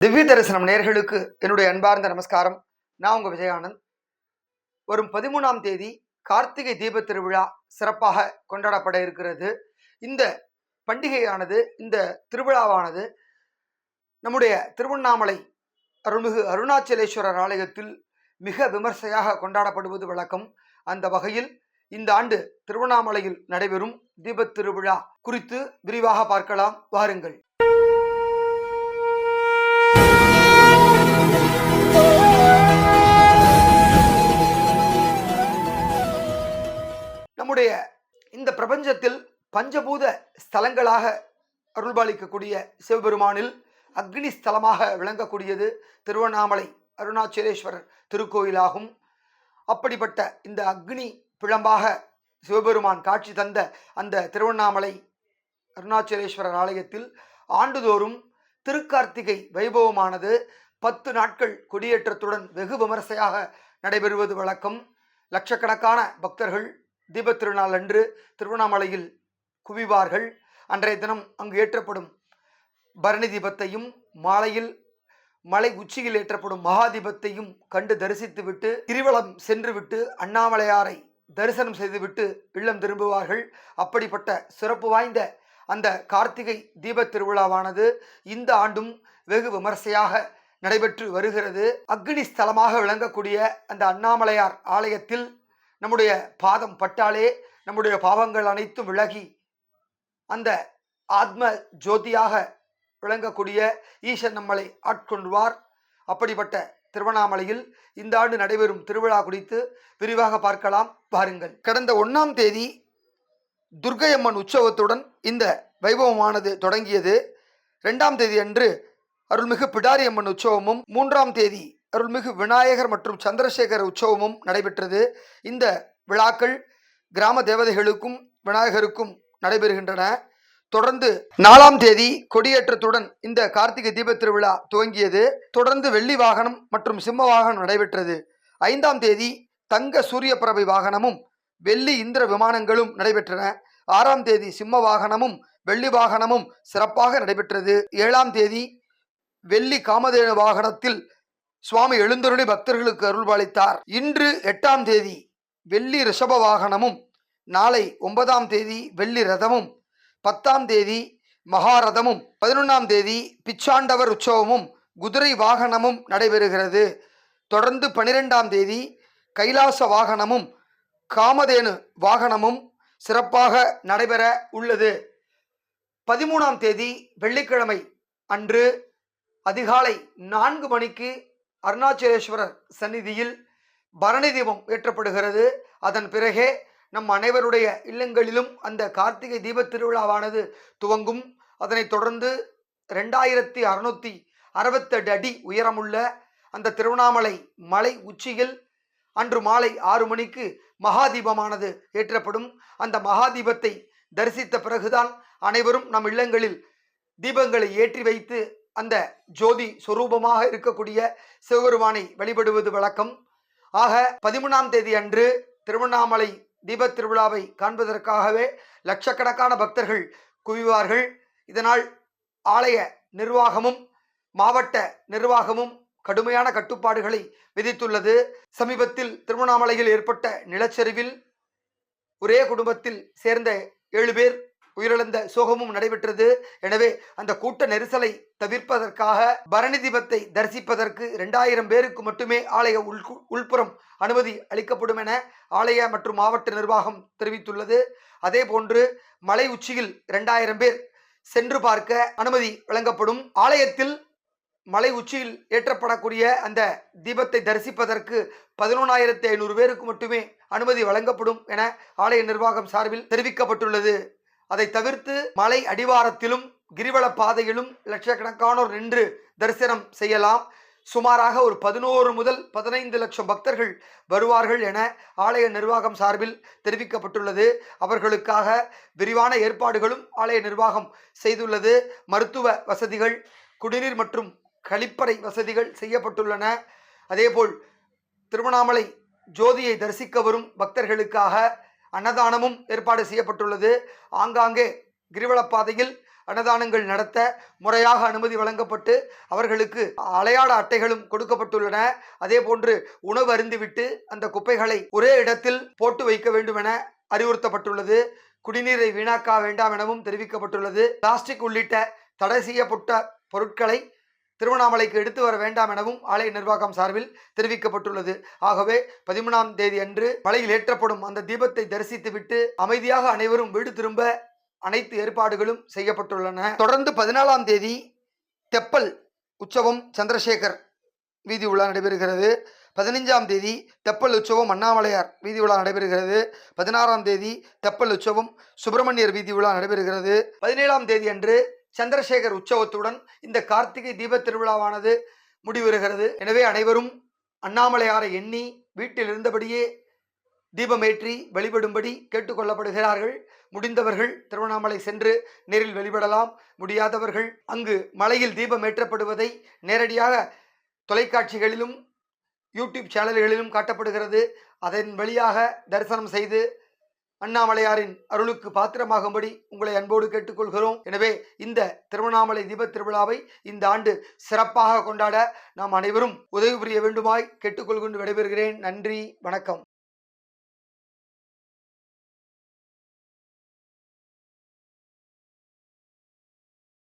திவ்ய தரிசனம் நேர்களுக்கு என்னுடைய அன்பார்ந்த நமஸ்காரம். நான் உங்க விஜயானந்த். வரும் பதிமூணாம் தேதி கார்த்திகை தீப திருவிழா சிறப்பாக கொண்டாடப்பட இருக்கிறது. இந்த பண்டிகையானது இந்த திருவிழாவானது நம்முடைய திருவண்ணாமலை அருள்மிகு அருணாச்சலேஸ்வரர் ஆலயத்தில் மிக விமர்சையாக கொண்டாடப்படுவது வழக்கம். அந்த வகையில் இந்த ஆண்டு திருவண்ணாமலையில் நடைபெறும் தீபத் திருவிழா குறித்து விரிவாக பார்க்கலாம். வாருங்கள். நம்முடைய இந்த பிரபஞ்சத்தில் பஞ்சபூத ஸ்தலங்களாக அருள்பாலிக்கக்கூடிய சிவபெருமானில் அக்னி ஸ்தலமாக விளங்கக்கூடியது திருவண்ணாமலை அருணாச்சலேஸ்வரர் திருக்கோயிலாகும். அப்படிப்பட்ட இந்த அக்னி பிழம்பாக சிவபெருமான் காட்சி தந்த அந்த திருவண்ணாமலை அருணாச்சலேஸ்வரர் ஆலயத்தில் ஆண்டுதோறும் திருக்கார்த்திகை வைபவமானது பத்து நாட்கள் கொடியேற்றத்துடன் வெகு விமர்சையாக நடைபெறுவது வழக்கம். லட்சக்கணக்கான பக்தர்கள் தீபத் திருநாள் அன்று திருவண்ணாமலையில் குவிவார்கள். அன்றைய தினம் அங்கு ஏற்றப்படும் பரணி தீபத்தையும் மாலையில் மலை உச்சியில் ஏற்றப்படும் மகா தீபத்தையும் கண்டு தரிசித்துவிட்டு கிரிவலம் சென்றுவிட்டு அண்ணாமலையாரை தரிசனம் செய்துவிட்டு இல்லம் திரும்புவார்கள். அப்படிப்பட்ட சிறப்பு வாய்ந்த அந்த கார்த்திகை தீபத் திருவிழாவானது இந்த ஆண்டும் வெகு விமர்சையாக நடைபெற்று வருகிறது. அக்னி ஸ்தலமாக விளங்கக்கூடிய அந்த அண்ணாமலையார் ஆலயத்தில் நம்முடைய பாதம் பட்டாலே நம்முடைய பாவங்கள் அனைத்தும் விலகி அந்த ஆத்ம ஜோதியாக விளங்கக்கூடிய ஈசன் நம்மளை ஆட்கொள்வார். அப்படிப்பட்ட திருவண்ணாமலையில் இந்த ஆண்டு நடைபெறும் திருவிழா குறித்து விரிவாக பார்க்கலாம். பாருங்கள் கடந்த ஒன்றாம் தேதி துர்கையம்மன் உற்சவத்துடன் இந்த வைபவமானது தொடங்கியது. ரெண்டாம் தேதி அன்று அருள்மிகு பிடாரியம்மன் உற்சவமும் மூன்றாம் தேதி அருள்மிகு விநாயகர் மற்றும் சந்திரசேகர் உற்சவமும் நடைபெற்றது. இந்த விழாக்கள் கிராம தேவதைகளுக்கும் விநாயகருக்கும் நடைபெறுகின்றன. தொடர்ந்து நாலாம் தேதி கொடியேற்றத்துடன் இந்த கார்த்திகை தீபத் திருவிழா துவங்கியது. தொடர்ந்து வெள்ளி வாகனம் மற்றும் சிம்ம வாகனம் நடைபெற்றது. ஐந்தாம் தேதி தங்க சூரிய பறவை வாகனமும் வெள்ளி இந்திர விமானங்களும் நடைபெற்றன. ஆறாம் தேதி சிம்ம வாகனமும் வெள்ளி வாகனமும் சிறப்பாக நடைபெற்றது. ஏழாம் தேதி வெள்ளி காமதேனு வாகனத்தில் சுவாமி எழுந்தருளி பக்தர்களுக்கு அருள்பாலித்தார். இன்று எட்டாம் தேதி வெள்ளி ரிஷப வாகனமும் நாளை ஒன்பதாம் தேதி வெள்ளி ரதமும் பத்தாம் தேதி மகாரதமும் பதினொன்றாம் தேதி பிச்சாண்டவர் உற்சவமும் குதிரை வாகனமும் நடைபெறுகிறது. தொடர்ந்து பனிரெண்டாம் தேதி கைலாச வாகனமும் காமதேனு வாகனமும் சிறப்பாக நடைபெற உள்ளது. பதிமூணாம் தேதி வெள்ளிக்கிழமை அன்று அதிகாலை நான்கு மணிக்கு அருணாச்சலேஸ்வரர் சந்நிதியில் பரணி தீபம் ஏற்றப்படுகிறது. அதன் பிறகே நம் அனைவருடைய இல்லங்களிலும் அந்த கார்த்திகை தீபத் திருவிழாவானது துவங்கும். அதனைத் தொடர்ந்து ரெண்டாயிரத்தி அறுநூற்றி அறுபத்தெட்டு அடி உயரமுள்ள அந்த திருவண்ணாமலை மலை உச்சியில் அன்று மாலை ஆறு மணிக்கு மகாதீபமானது ஏற்றப்படும். அந்த மகாதீபத்தை தரிசித்த பிறகுதான் அனைவரும் நம் இல்லங்களில் தீபங்களை ஏற்றி வைத்து அந்த ஜோதி சொரூபமாக இருக்கக்கூடிய சிவபெருமானை வழிபடுவது வழக்கம். ஆக பதிமூணாம் தேதி அன்று திருவண்ணாமலை தீபத் திருவிழாவை காண்பதற்காகவே லட்சக்கணக்கான பக்தர்கள் குவிவார்கள். இதனால் ஆலய நிர்வாகமும் மாவட்ட நிர்வாகமும் கடுமையான கட்டுப்பாடுகளை விதித்துள்ளது. சமீபத்தில் திருவண்ணாமலையில் ஏற்பட்ட நிலச்சரிவில் ஒரே குடும்பத்தில் சேர்ந்த ஏழு பேர் உயிரிழந்த சோகமும் நடைபெற்றது. எனவே அந்த கூட்ட நெரிசலை தவிர்ப்பதற்காக பரணி தீபத்தை தரிசிப்பதற்கு இரண்டாயிரம் பேருக்கு மட்டுமே ஆலய உள் உள்புறம் அனுமதி அளிக்கப்படும் என ஆலய மற்றும் மாவட்ட நிர்வாகம் தெரிவித்துள்ளது. அதே போன்று மலை உச்சியில் இரண்டாயிரம் பேர் சென்று பார்க்க அனுமதி வழங்கப்படும். ஆலயத்தில் மலை உச்சியில் ஏற்றப்படக்கூடிய அந்த தீபத்தை தரிசிப்பதற்கு பதினொன்றாயிரத்தி ஐநூறு பேருக்கு மட்டுமே அனுமதி வழங்கப்படும் என ஆலய நிர்வாகம் சார்பில் தெரிவிக்கப்பட்டுள்ளது. அதை தவிர்த்து மலை அடிவாரத்திலும் கிரிவல பாதையிலும் லட்சக்கணக்கானோர் நின்று தரிசனம் செய்யலாம். சுமாராக ஒரு பதினோரு முதல் பதினைந்து லட்சம் பக்தர்கள் வருவார்கள் என ஆலய நிர்வாகம் சார்பில் தெரிவிக்கப்பட்டுள்ளது. அவர்களுக்காக விரிவான ஏற்பாடுகளும் ஆலய நிர்வாகம் செய்துள்ளது. மருத்துவ வசதிகள் குடிநீர் மற்றும் கழிப்பறை வசதிகள் செய்யப்பட்டுள்ளன. அதேபோல் திருவண்ணாமலை ஜோதியை தரிசிக்க வரும் பக்தர்களுக்காக அன்னதானமும் ஏற்பாடு செய்யப்பட்டுள்ளது. ஆங்காங்கே கிரிவலப்பாதையில் அன்னதானங்கள் நடத்த முறையாக அனுமதி வழங்கப்பட்டு அவர்களுக்கு அலையாட அட்டைகளும் கொடுக்கப்பட்டுள்ளன. அதே போன்று உணவு அருந்துவிட்டு அந்த குப்பைகளை ஒரே இடத்தில் போட்டு வைக்க வேண்டும் என அறிவுறுத்தப்பட்டுள்ளது. குடிநீரை வீணாக்க வேண்டாம் எனவும் தெரிவிக்கப்பட்டுள்ளது. பிளாஸ்டிக் உள்ளிட்ட தடை செய்யப்பட்ட பொருட்களை திருவண்ணாமலைக்கு எடுத்து வர வேண்டாம் எனவும் ஆலய நிர்வாகம் சார்பில் தெரிவிக்கப்பட்டுள்ளது. ஆகவே பதிமூணாம் தேதி அன்று மலையில் ஏற்றப்படும் அந்த தீபத்தை தரிசித்துவிட்டு அமைதியாக அனைவரும் வீடு திரும்ப அனைத்து ஏற்பாடுகளும் செய்யப்பட்டுள்ளன. தொடர்ந்து பதினாலாம் தேதி தெப்பல் உற்சவம் சந்திரசேகர் வீதி உலா நடைபெறுகிறது. பதினைஞ்சாம் தேதி தெப்பல் உற்சவம் அண்ணாமலையார் வீதி உலா நடைபெறுகிறது. பதினாறாம் தேதி தெப்பல் உற்சவம் சுப்பிரமணியர் வீதி உலா நடைபெறுகிறது. பதினேழாம் தேதி அன்று சந்திரசேகர் உற்சவத்துடன் இந்த கார்த்திகை தீபத் திருவிழாவானது முடிவுறுகிறது எனவே அனைவரும் அண்ணாமலையாரை எண்ணி வீட்டில் இருந்தபடியே தீபமேற்றி வழிபடும்படி கேட்டுக்கொள்ளப்படுகிறார்கள். முடிந்தவர்கள் திருவண்ணாமலை சென்று நேரில் வழிபடலாம் முடியாதவர்கள் அங்கு மலையில் தீபம் ஏற்றப்படுவதை நேரடியாக தொலைக்காட்சிகளிலும் யூடியூப் சேனல்களிலும் காட்டப்படுகிறது. அதன் வழியாக தரிசனம் செய்து அண்ணாமலையாரின் அருளுக்கு பாத்திரமாகும்படி உங்களை அன்போடு கேட்டுக்கொள்கிறோம். எனவே இந்த திருவண்ணாமலை தீபத் திருவிழாவை இந்த ஆண்டு சிறப்பாக கொண்டாட நாம் அனைவரும் உதவி புரிய வேண்டுமாய் கேட்டுக்கொள்கொண்டு விடைபெறுகிறேன். நன்றி வணக்கம்.